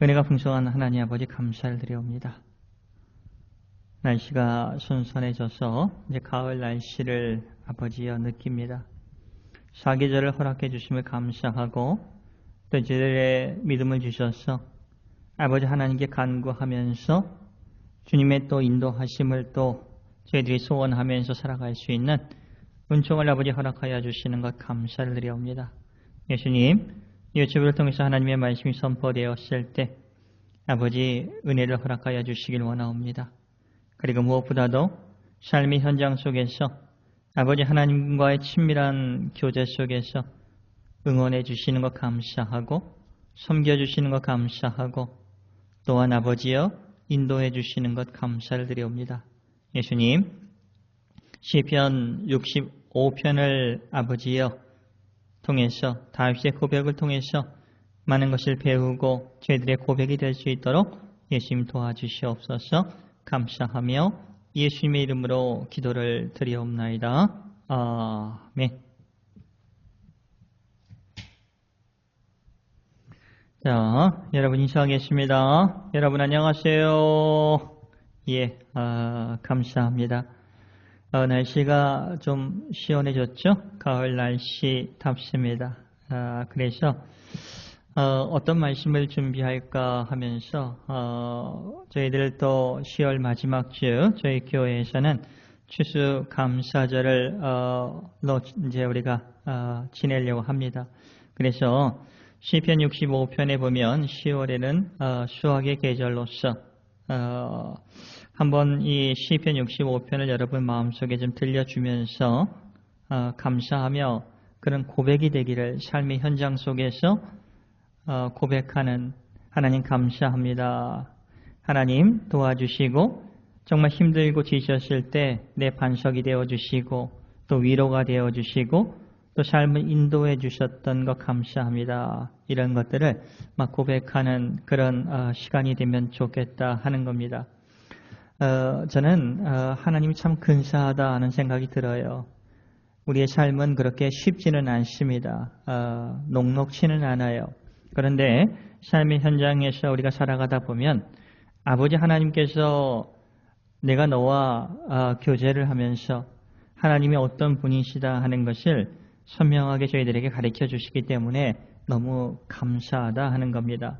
은혜가 풍성한 하나님 아버지 감사를 드려옵니다. 날씨가 선선해져서 이제 가을 날씨를 아버지여 느낍니다. 사계절을 허락해 주심을 감사하고 또 저들의 믿음을 주셔서 아버지 하나님께 간구하면서 주님의 또 인도하심을 또 저희들이 소원하면서 살아갈 수 있는 은총을 아버지 허락하여 주시는 것 감사를 드려옵니다. 예수님 유튜브를 통해서 하나님의 말씀이 선포되었을 때 아버지 은혜를 허락하여 주시길 원하옵니다. 그리고 무엇보다도 삶의 현장 속에서 아버지 하나님과의 친밀한 교제 속에서 응원해 주시는 것 감사하고 섬겨 주시는 것 감사하고 또한 아버지여 인도해 주시는 것 감사를 드려옵니다. 예수님 시편 65편을 아버지여 통해서 다윗의 고백을 통해서 많은 것을 배우고 저희들의 고백이 될 수 있도록 예수님 도와주시옵소서 감사하며 예수님의 이름으로 기도를 드리옵나이다. 아멘. 자, 여러분 인사하겠습니다. 여러분 안녕하세요. 예, 아, 감사합니다. 어, 날씨가 좀 시원해졌죠? 가을 날씨 답습니다. 아, 그래서 어, 떤 말씀을 준비할까 하면서 어, 저희들 또 10월 마지막 주 저희 교회에서는 추수 감사절을 어, 이제 우리가 어, 지내려고 합니다. 그래서 시편 65편에 보면 10월에는 어, 수학의 계절로서 어, 한번 이 시편 65편을 여러분 마음속에 좀 들려주면서 어, 감사하며 그런 고백이 되기를 삶의 현장 속에서 어, 고백하는 하나님 감사합니다. 하나님 도와주시고 정말 힘들고 지셨을 때 내 반석이 되어 주시고 또 위로가 되어 주시고 또 삶을 인도해 주셨던 것 감사합니다. 이런 것들을 막 고백하는 그런 어, 시간이 되면 좋겠다 하는 겁니다. 어, 저는 어, 하나님이 참 근사하다 하는 생각이 들어요. 우리의 삶은 그렇게 쉽지는 않습니다. 어, 녹록치는 않아요. 그런데 삶의 현장에서 우리가 살아가다 보면 아버지 하나님께서 내가 너와 어, 교제를 하면서 하나님이 어떤 분이시다 하는 것을 선명하게 저희들에게 가르쳐 주시기 때문에 너무 감사하다 하는 겁니다.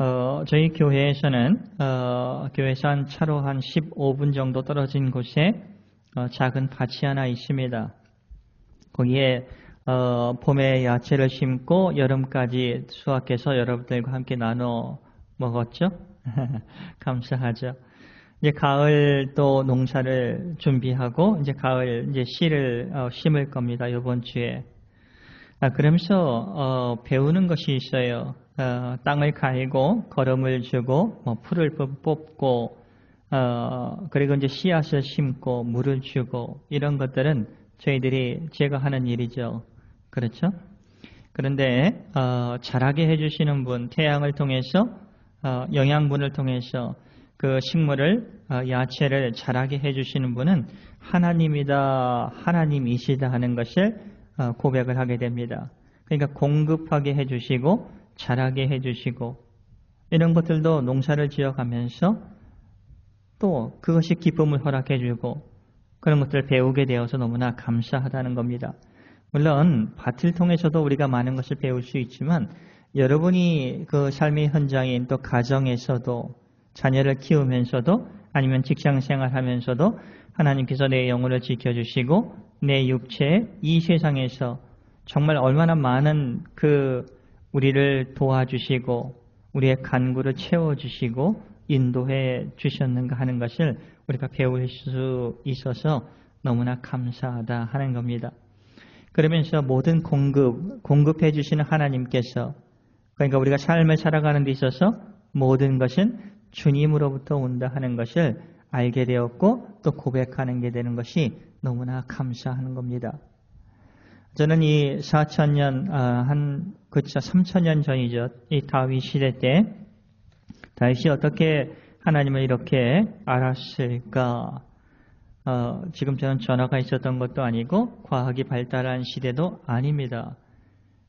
어, 저희 교회에서는 어, 교회에서 한 차로 한 15분 정도 떨어진 곳에 어, 작은 밭이 하나 있습니다. 거기에 어, 봄에 야채를 심고 여름까지 수확해서 여러분들과 함께 나눠 먹었죠. 감사하죠. 이제 가을 또 농사를 준비하고 이제 가을 이제 씨를 어, 심을 겁니다. 이번 주에. 아, 그러면서 어, 배우는 것이 있어요. 어, 땅을 갈고 걸음을 주고 뭐 풀을 뽑고 어, 그리고 이제 씨앗을 심고 물을 주고 이런 것들은 저희들이 제가 하는 일이죠. 그렇죠? 그런데 어, 자라게 해주시는 분, 태양을 통해서 어, 영양분을 통해서 그 식물을 어, 야채를 자라게 해주시는 분은 하나님이다, 하나님이시다 하는 것을 어, 고백을 하게 됩니다. 그러니까 공급하게 해주시고 자라게 해주시고 이런 것들도 농사를 지어가면서 또 그것이 기쁨을 허락해주고 그런 것들을 배우게 되어서 너무나 감사하다는 겁니다. 물론 밭을 통해서도 우리가 많은 것을 배울 수 있지만 여러분이 그 삶의 현장인 또 가정에서도 자녀를 키우면서도 아니면 직장 생활하면서도 하나님께서 내 영혼을 지켜주시고 내 육체 이 세상에서 정말 얼마나 많은 그 우리를 도와주시고 우리의 간구를 채워주시고 인도해 주셨는가 하는 것을 우리가 배울 수 있어서 너무나 감사하다 하는 겁니다. 그러면서 모든 공급, 공급해 주시는 하나님께서 그러니까 우리가 삶을 살아가는 데 있어서 모든 것은 주님으로부터 온다 하는 것을 알게 되었고 또 고백하는 게 되는 것이 너무나 감사하는 겁니다. 저는 이 4천년, 아, 한, 그쵸, 3천년 전이죠. 이 다윗 시대 때, 다윗이 어떻게 하나님을 이렇게 알았을까? 어, 지금 저는 전화가 있었던 것도 아니고, 과학이 발달한 시대도 아닙니다.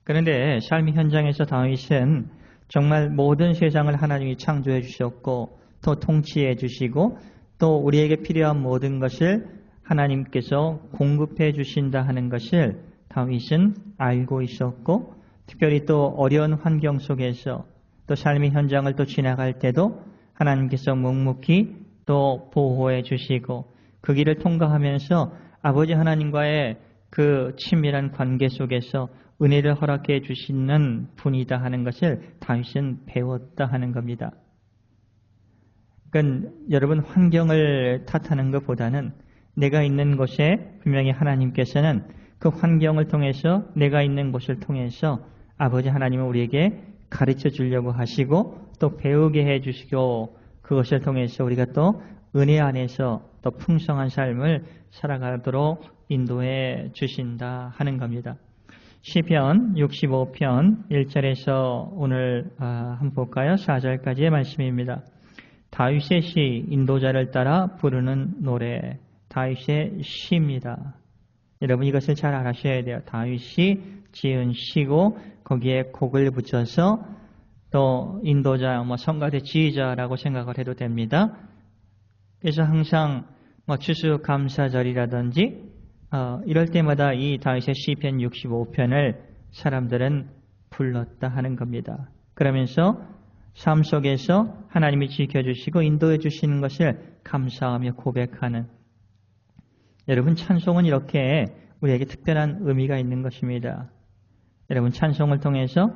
그런데 삶의 현장에서 다윗은 정말 모든 세상을 하나님이 창조해 주셨고 또 통치해 주시고 또 우리에게 필요한 모든 것을 하나님께서 공급해 주신다 하는 것을 다윗은 알고 있었고 특별히 또 어려운 환경 속에서 또 삶의 현장을 또 지나갈 때도 하나님께서 묵묵히 또 보호해 주시고 그 길을 통과하면서 아버지 하나님과의 그 친밀한 관계 속에서 은혜를 허락해 주시는 분이다 하는 것을 다윗은 배웠다 하는 겁니다. 그러니까 여러분 환경을 탓하는 것보다는 내가 있는 곳에 분명히 하나님께서는 그 환경을 통해서 내가 있는 곳을 통해서 아버지 하나님은 우리에게 가르쳐 주려고 하시고 또 배우게 해 주시고 그것을 통해서 우리가 또 은혜 안에서 또 풍성한 삶을 살아가도록 인도해 주신다 하는 겁니다. 시편 65편 1절에서 오늘 아, 한번 볼까요? 4절까지의 말씀입니다. 다윗의 시 인도자를 따라 부르는 노래 다윗의 시입니다. 여러분 이것을 잘 알아셔야 돼요. 다윗이 지은 시고 거기에 곡을 붙여서 또 인도자, 뭐 성가대 지휘자라고 생각을 해도 됩니다. 그래서 항상 뭐 추수감사절이라든지 어, 이럴 때마다 이 다윗의 시편 65편을 사람들은 불렀다 하는 겁니다. 그러면서 삶 속에서 하나님이 지켜주시고 인도해 주시는 것을 감사하며 고백하는 여러분 찬송은 이렇게 우리에게 특별한 의미가 있는 것입니다. 여러분 찬송을 통해서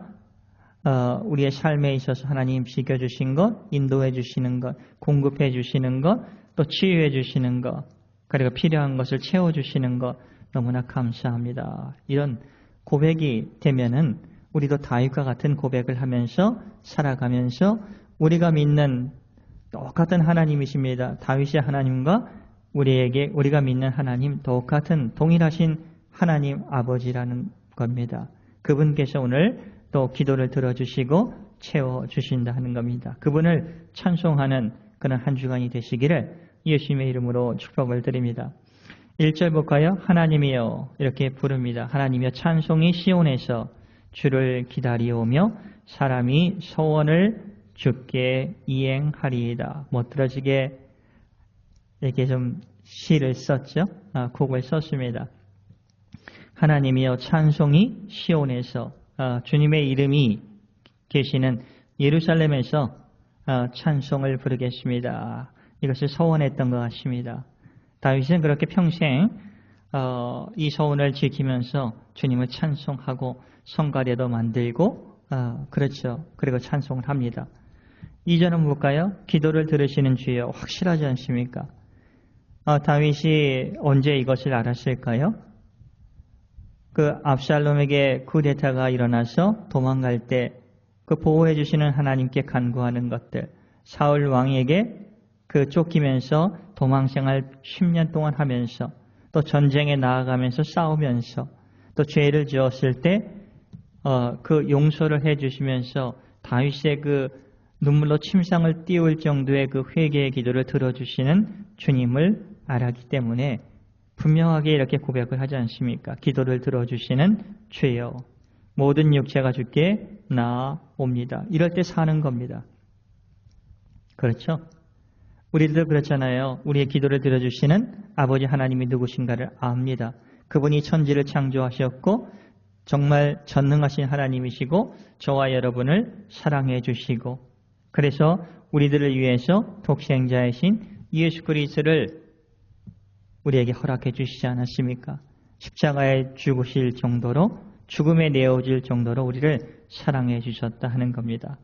어, 우리의 삶에 있어서 하나님 지켜주신 것, 인도해 주시는 것, 공급해 주시는 것, 또 치유해 주시는 것, 그리고 필요한 것을 채워 주시는 것 너무나 감사합니다. 이런 고백이 되면은 우리도 다윗과 같은 고백을 하면서 살아가면서 우리가 믿는 똑같은 하나님이십니다. 다윗의 하나님과 우리에게 우리가 믿는 하나님 똑같은 동일하신 하나님 아버지라는 겁니다. 그분께서 오늘 또 기도를 들어주시고 채워주신다 하는 겁니다. 그분을 찬송하는 그런 한 주간이 되시기를 예수님의 이름으로 축복을 드립니다. 1절 볼까요? 하나님이여 이렇게 부릅니다. 하나님이여 찬송이 시온에서 주를 기다리오며 사람이 소원을 주께 이행하리이다. 못 들어지게 이렇게 좀 시를 썼죠. 아, 곡을 썼습니다. 하나님이여 찬송이 시온에서 어, 주님의 이름이 계시는 예루살렘에서 어, 찬송을 부르겠습니다. 이것을 서원했던 것 같습니다. 다윗은 그렇게 평생 어, 이 서원을 지키면서 주님을 찬송하고 성가대도 만들고 그렇죠. 그리고 찬송을 합니다. 이전은 뭘까요? 기도를 들으시는 주여 확실하지 않습니까? 다윗이 언제 이것을 알았을까요? 그 압살롬에게 쿠데타가 일어나서 도망갈 때 그 보호해 주시는 하나님께 간구하는 것들 사울 왕에게 그 쫓기면서 도망 생활 10년 동안 하면서 또 전쟁에 나아가면서 싸우면서 또 죄를 지었을 때그 어, 그 용서를 해 주시면서 다윗의 그 눈물로 침상을 띄울 정도의 그 회개의 기도를 들어주시는 주님을 알았기 때문에 분명하게 이렇게 고백을 하지 않습니까? 기도를 들어주시는 죄여 모든 육체가 주께 나옵니다. 이럴 때 사는 겁니다. 그렇죠? 우리들도 그렇잖아요. 우리의 기도를 들어주시는 아버지 하나님이 누구신가를 압니다. 그분이 천지를 창조하셨고 정말 전능하신 하나님이시고 저와 여러분을 사랑해 주시고 그래서 우리들을 위해서 독생자이신 예수 그리스도를 우리에게 허락해 주시지 않았습니까? 십자가에 죽으실 정도로 죽음에 내어질 정도로 우리를 사랑해 주셨다 하는 겁니다.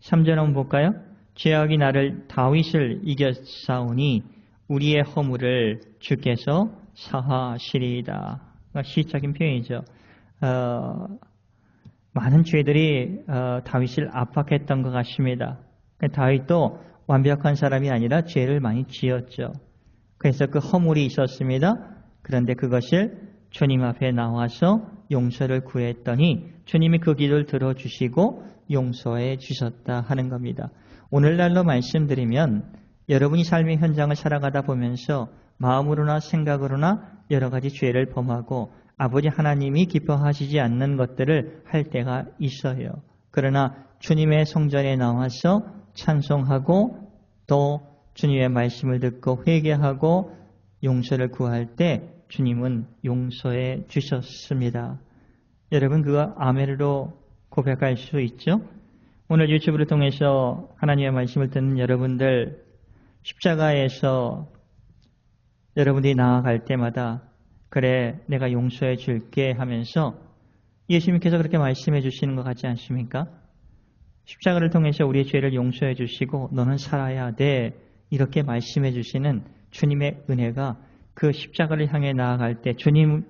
3절 한번 볼까요? 죄악이 나를 다윗을 이겼사오니 우리의 허물을 주께서 사하시리이다. 시적인 표현이죠. 어, 많은 죄들이 어, 다윗을 압박했던 것 같습니다. 다윗도 완벽한 사람이 아니라 죄를 많이 지었죠. 그래서 그 허물이 있었습니다. 그런데 그것을 주님 앞에 나와서 용서를 구했더니 주님이 그 기도를 들어주시고 용서해 주셨다 하는 겁니다. 오늘날로 말씀드리면 여러분이 삶의 현장을 살아가다 보면서 마음으로나 생각으로나 여러 가지 죄를 범하고 아버지 하나님이 기뻐하시지 않는 것들을 할 때가 있어요. 그러나 주님의 성전에 나와서 찬송하고 또 주님의 말씀을 듣고 회개하고 용서를 구할 때 주님은 용서해 주셨습니다. 여러분 그거 아멘으로 고백할 수 있죠? 오늘 유튜브를 통해서 하나님의 말씀을 듣는 여러분들 십자가에서 여러분들이 나아갈 때마다 그래 내가 용서해 줄게 하면서 예수님께서 그렇게 말씀해 주시는 것 같지 않습니까? 십자가를 통해서 우리의 죄를 용서해 주시고 너는 살아야 돼 이렇게 말씀해 주시는 주님의 은혜가 그 십자가를 향해 나아갈 때 주님을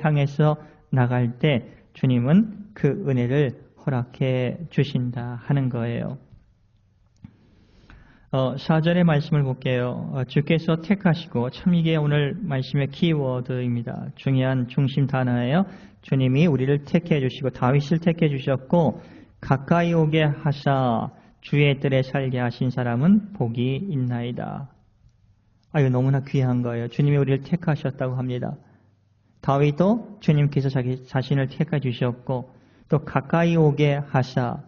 향해서 나갈 때 주님은 그 은혜를 허락해 주신다 하는 거예요. 어, 사절의 말씀을 볼게요. 어, 주께서 택하시고 참 이게 오늘 말씀의 키워드입니다. 중요한 중심 단어예요. 주님이 우리를 택해 주시고 다윗을 택해 주셨고 가까이 오게 하사 주의 뜰에 살게 하신 사람은 복이 있나이다. 아, 이거 너무나 귀한 거예요. 주님이 우리를 택하셨다고 합니다. 다윗도 주님께서 자기 자신을 택해 주셨고 또 가까이 오게 하사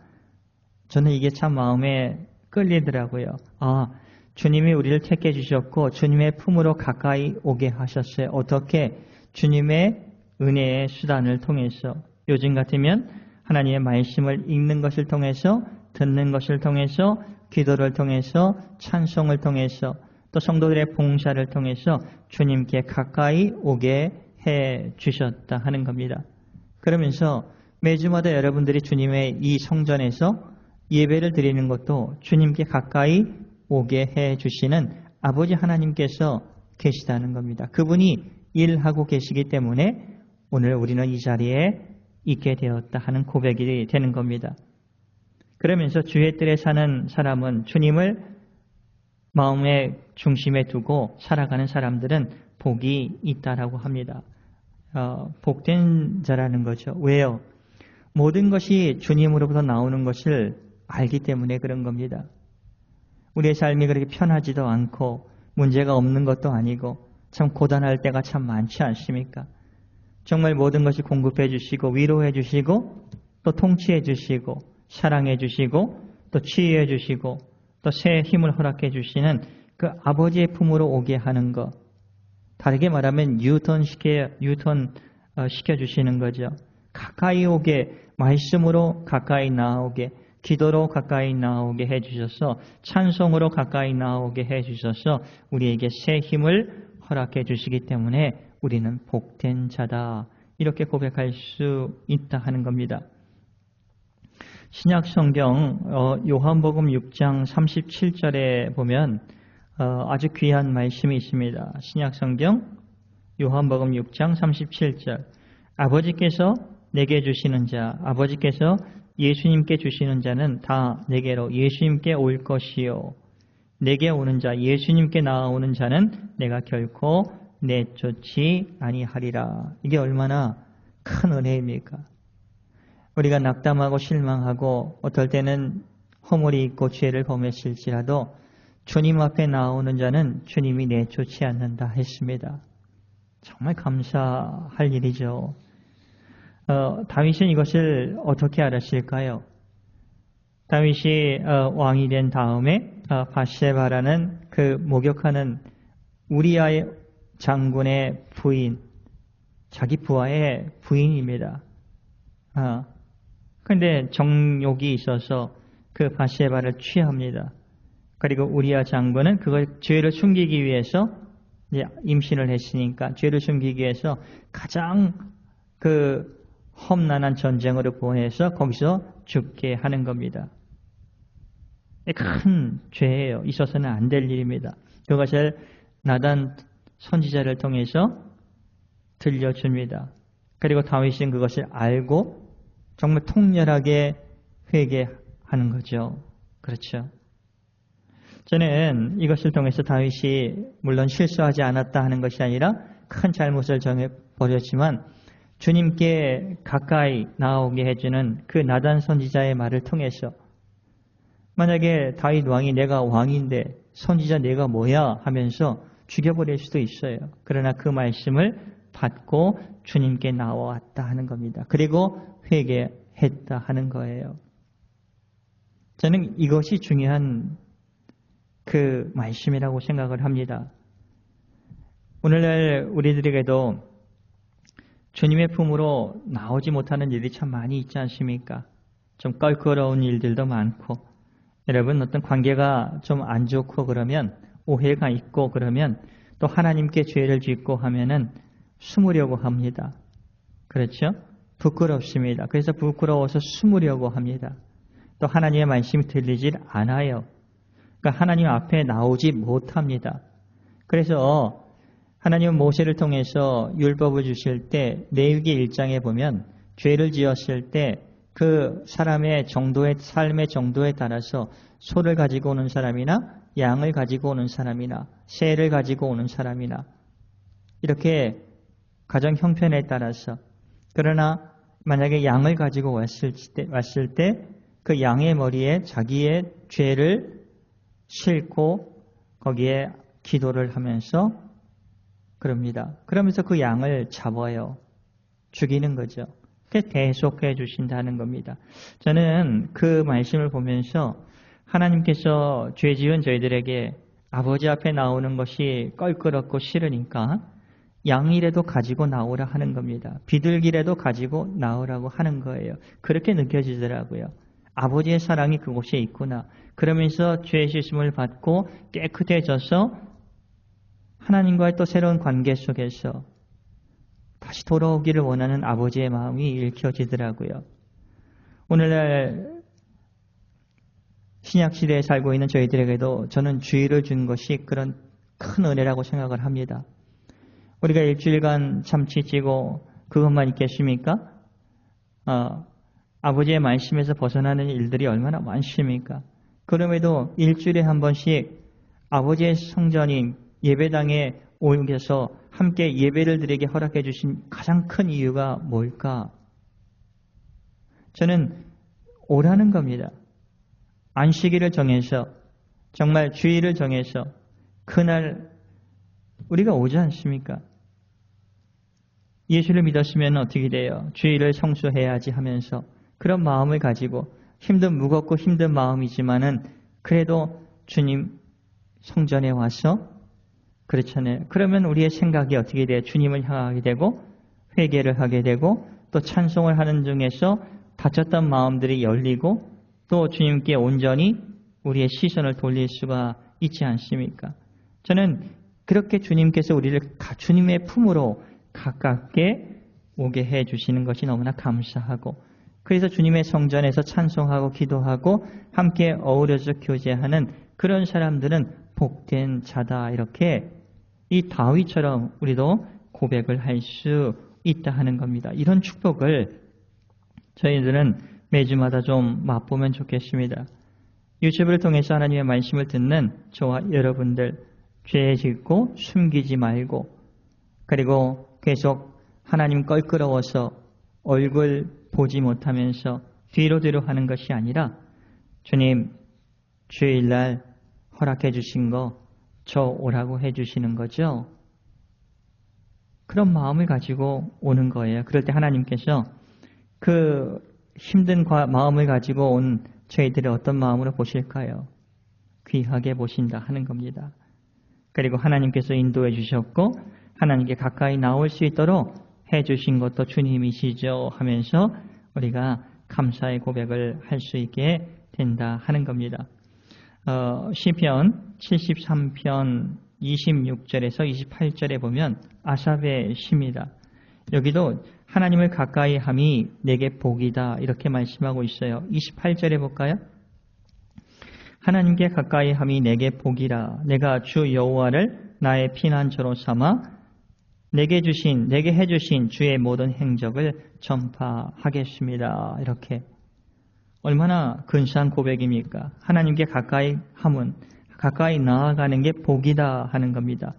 저는 이게 참 마음에 끌리더라고요. 아, 주님이 우리를 택해 주셨고 주님의 품으로 가까이 오게 하셨어요. 어떻게? 주님의 은혜의 수단을 통해서 요즘 같으면 하나님의 말씀을 읽는 것을 통해서 듣는 것을 통해서 기도를 통해서 찬송을 통해서 또 성도들의 봉사를 통해서 주님께 가까이 오게 해 주셨다 하는 겁니다. 그러면서 매주마다 여러분들이 주님의 이 성전에서 예배를 드리는 것도 주님께 가까이 오게 해 주시는 아버지 하나님께서 계시다는 겁니다. 그분이 일하고 계시기 때문에 오늘 우리는 이 자리에 있게 되었다 하는 고백이 되는 겁니다. 그러면서 주의 뜰에 사는 사람은 주님을 마음의 중심에 두고 살아가는 사람들은 복이 있다라고 합니다. 어, 복된 자라는 거죠. 왜요? 모든 것이 주님으로부터 나오는 것을 알기 때문에 그런 겁니다. 우리의 삶이 그렇게 편하지도 않고 문제가 없는 것도 아니고 참 고단할 때가 참 많지 않습니까? 정말 모든 것이 공급해 주시고 위로해 주시고 또 통치해 주시고 사랑해 주시고 또 치유해 주시고 또 새 힘을 허락해 주시는 그 아버지의 품으로 오게 하는 것. 다르게 말하면 유턴 시켜 유턴 어, 시켜 주시는 거죠. 가까이 오게 말씀으로 가까이 나오게 기도로 가까이 나오게 해 주셔서 찬송으로 가까이 나오게 해 주셔서 우리에게 새 힘을 허락해 주시기 때문에 우리는 복된 자다. 이렇게 고백할 수 있다 하는 겁니다. 신약 성경 어, 요한복음 6장 37절에 보면 어, 아주 귀한 말씀이 있습니다. 신약 성경 요한복음 6장 37절 아버지께서 내게 주시는 자 아버지께서 예수님께 주시는 자는 다 내게로 예수님께 올 것이요. 내게 오는 자, 예수님께 나아오는 자는 내가 결코 내쫓지 아니하리라. 이게 얼마나 큰 은혜입니까? 우리가 낙담하고 실망하고 어떨 때는 허물이 있고 죄를 범했을지라도 주님 앞에 나오는 자는 주님이 내쫓지 않는다 했습니다. 정말 감사할 일이죠. 어, 다윗은 이것을 어떻게 알았을까요? 다윗이 어, 왕이 된 다음에 어, 바세바라는 그 목욕하는 우리아의 장군의 부인, 자기 부하의 부인입니다. 아, 근데 정욕이 있어서 그 바세바를 취합니다. 그리고 우리아 장군은 그걸 죄를 숨기기 위해서 임신을 했으니까 죄를 숨기기 위해서 가장 그 험난한 전쟁으로 보내서 거기서 죽게 하는 겁니다. 큰 죄예요. 있어서는 안 될 일입니다. 그것을 나단 선지자를 통해서 들려줍니다. 그리고 다윗은 그것을 알고 정말 통렬하게 회개하는 거죠. 그렇죠. 저는 이것을 통해서 다윗이 물론 실수하지 않았다 하는 것이 아니라 큰 잘못을 정해 버렸지만 주님께 가까이 나오게 해주는 그 나단 선지자의 말을 통해서 만약에 다윗 왕이 내가 왕인데 선지자 내가 뭐야 하면서 죽여버릴 수도 있어요. 그러나 그 말씀을 받고 주님께 나왔다 하는 겁니다. 그리고 회개했다 하는 거예요. 저는 이것이 중요한 그 말씀이라고 생각을 합니다. 오늘날 우리들에게도 주님의 품으로 나오지 못하는 일이 참 많이 있지 않습니까? 좀 껄끄러운 일들도 많고 여러분 어떤 관계가 좀 안 좋고 그러면 오해가 있고 그러면 또 하나님께 죄를 짓고 하면은 숨으려고 합니다. 그렇죠? 부끄럽습니다. 그래서 부끄러워서 숨으려고 합니다. 또 하나님의 말씀이 들리질 않아요. 그러니까 하나님 앞에 나오지 못합니다. 그래서 하나님은 모세를 통해서 율법을 주실 때 내유기 1장에 보면 죄를 지었을 때 그 사람의 정도의 삶의 정도에 따라서 소를 가지고 오는 사람이나 양을 가지고 오는 사람이나 새를 가지고 오는 사람이나 이렇게 가정 형편에 따라서 그러나 만약에 양을 가지고 왔을 때 왔을 때 그 양의 머리에 자기의 죄를 싣고 거기에 기도를 하면서 그럽니다. 그러면서 그 양을 잡아요. 죽이는 거죠. 대속해 주신다는 겁니다. 저는 그 말씀을 보면서 하나님께서 죄 지은 저희들에게 아버지 앞에 나오는 것이 껄끄럽고 싫으니까 양이라도 가지고 나오라 하는 겁니다. 비둘기라도 가지고 나오라고 하는 거예요. 그렇게 느껴지더라고요. 아버지의 사랑이 그곳에 있구나. 그러면서 죄의 씻음을 받고 깨끗해져서 하나님과의 또 새로운 관계 속에서 다시 돌아오기를 원하는 아버지의 마음이 읽혀지더라고요. 오늘날 신약 시대에 살고 있는 저희들에게도 저는 주의를 준 것이 그런 큰 은혜라고 생각을 합니다. 우리가 일주일간 참치 찌고 그것만 있겠습니까? 어, 아버지의 말씀에서 벗어나는 일들이 얼마나 많습니까? 그럼에도 일주일에 한 번씩 아버지의 성전인 예배당에 오셔서 함께 예배를 드리게 허락해 주신 가장 큰 이유가 뭘까? 저는 오라는 겁니다. 안식일을 정해서 정말 주일을 정해서 그날 우리가 오지 않습니까? 예수를 믿었으면 어떻게 돼요? 주일을 성수해야지 하면서 그런 마음을 가지고 힘든 무겁고 힘든 마음이지만은 그래도 주님 성전에 와서 그렇잖아요. 그러면 우리의 생각이 어떻게 돼요? 주님을 향하게 되고 회개를 하게 되고 또 찬송을 하는 중에서 다쳤던 마음들이 열리고 또 주님께 온전히 우리의 시선을 돌릴 수가 있지 않습니까? 저는 그렇게 주님께서 우리를 주님의 품으로 가깝게 오게 해 주시는 것이 너무나 감사하고 그래서 주님의 성전에서 찬송하고 기도하고 함께 어우러져 교제하는 그런 사람들은 복된 자다 이렇게 이 다윗처럼 우리도 고백을 할 수 있다 하는 겁니다. 이런 축복을 저희들은 매주마다 좀 맛보면 좋겠습니다. 유튜브를 통해서 하나님의 말씀을 듣는 저와 여러분들 죄 짓고 숨기지 말고 그리고 계속 하나님 껄끄러워서 얼굴 보지 못하면서 뒤로 뒤로 하는 것이 아니라 주님 주일날 허락해 주신 거 저 오라고 해 주시는 거죠. 그런 마음을 가지고 오는 거예요. 그럴 때 하나님께서 그 힘든 마음을 가지고 온 저희들의 어떤 마음으로 보실까요? 귀하게 보신다 하는 겁니다. 그리고 하나님께서 인도해 주셨고 하나님께 가까이 나올 수 있도록 해 주신 것도 주님이시죠 하면서 우리가 감사의 고백을 할 수 있게 된다 하는 겁니다. 어, 시편 73편 26절에서 28절에 보면 아삽의 시입니다. 여기도 하나님을 가까이 함이 내게 복이다 이렇게 말씀하고 있어요. 28절에 볼까요? 하나님께 가까이 함이 내게 복이라 내가 주 여호와를 나의 피난처로 삼아 내게 주신 내게 해 주신 주의 모든 행적을 전파하겠습니다. 이렇게 얼마나 근사한 고백입니까? 하나님께 가까이 함은 가까이 나아가는 게 복이다 하는 겁니다.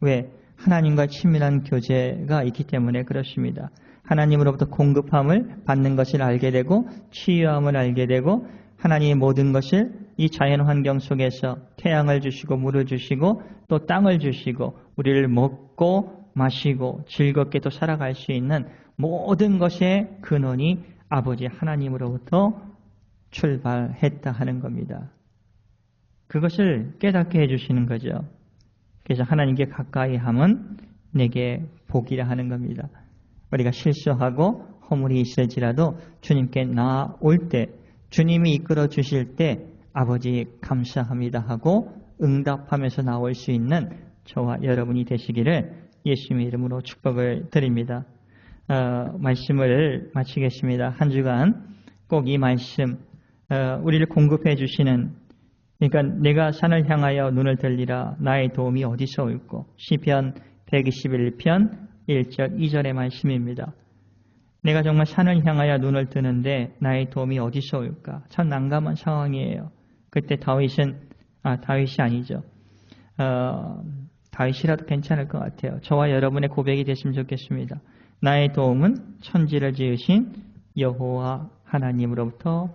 왜? 하나님과 친밀한 교제가 있기 때문에 그렇습니다. 하나님으로부터 공급함을 받는 것을 알게 되고 치유함을 알게 되고 하나님의 모든 것을 이 자연 환경 속에서 태양을 주시고 물을 주시고 또 땅을 주시고 우리를 먹고 마시고 즐겁게 또 살아갈 수 있는 모든 것의 근원이 아버지 하나님으로부터 출발했다 하는 겁니다. 그것을 깨닫게 해주시는 거죠. 그래서 하나님께 가까이 함은 내게 복이라 하는 겁니다. 우리가 실수하고 허물이 있을지라도 주님께 나올 때 주님이 이끌어 주실 때 아버지 감사합니다 하고 응답하면서 나올 수 있는 저와 여러분이 되시기를 예수님의 이름으로 축복을 드립니다. 어, 말씀을 마치겠습니다. 한 주간 꼭 이 말씀 어, 우리를 공급해 주시는 그러니까 내가 산을 향하여 눈을 들리라 나의 도움이 어디서 올고 시편 121편 1절 2절의 말씀입니다. 내가 정말 산을 향하여 눈을 뜨는데 나의 도움이 어디서 올까? 참 난감한 상황이에요. 그때 다윗은 아 다윗이 아니죠. 어, 다윗이라도 괜찮을 것 같아요. 저와 여러분의 고백이 됐으면 좋겠습니다. 나의 도움은 천지를 지으신 여호와 하나님으로부터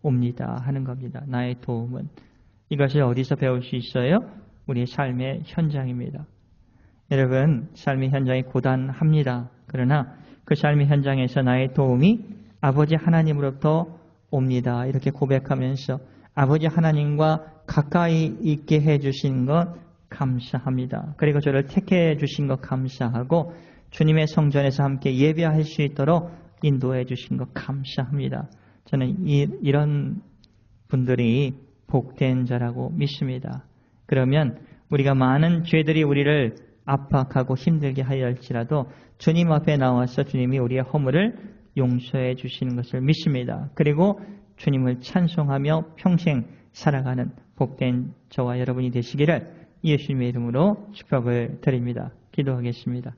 옵니다 하는 겁니다. 나의 도움은 이것을 어디서 배울 수 있어요? 우리의 삶의 현장입니다. 여러분, 삶의 현장이 고단합니다. 그러나 그 삶의 현장에서 나의 도움이 아버지 하나님으로부터 옵니다. 이렇게 고백하면서 아버지 하나님과 가까이 있게 해주신 것 감사합니다. 그리고 저를 택해 주신 것 감사하고 주님의 성전에서 함께 예배할 수 있도록 인도해 주신 것 감사합니다. 저는 이, 이런 분들이 복된 자라고 믿습니다. 그러면 우리가 많은 죄들이 우리를 압박하고 힘들게 하여 할지라도 주님 앞에 나와서 주님이 우리의 허물을 용서해 주시는 것을 믿습니다. 그리고 주님을 찬송하며 평생 살아가는 복된 저와 여러분이 되시기를 예수님의 이름으로 축복을 드립니다. 기도하겠습니다.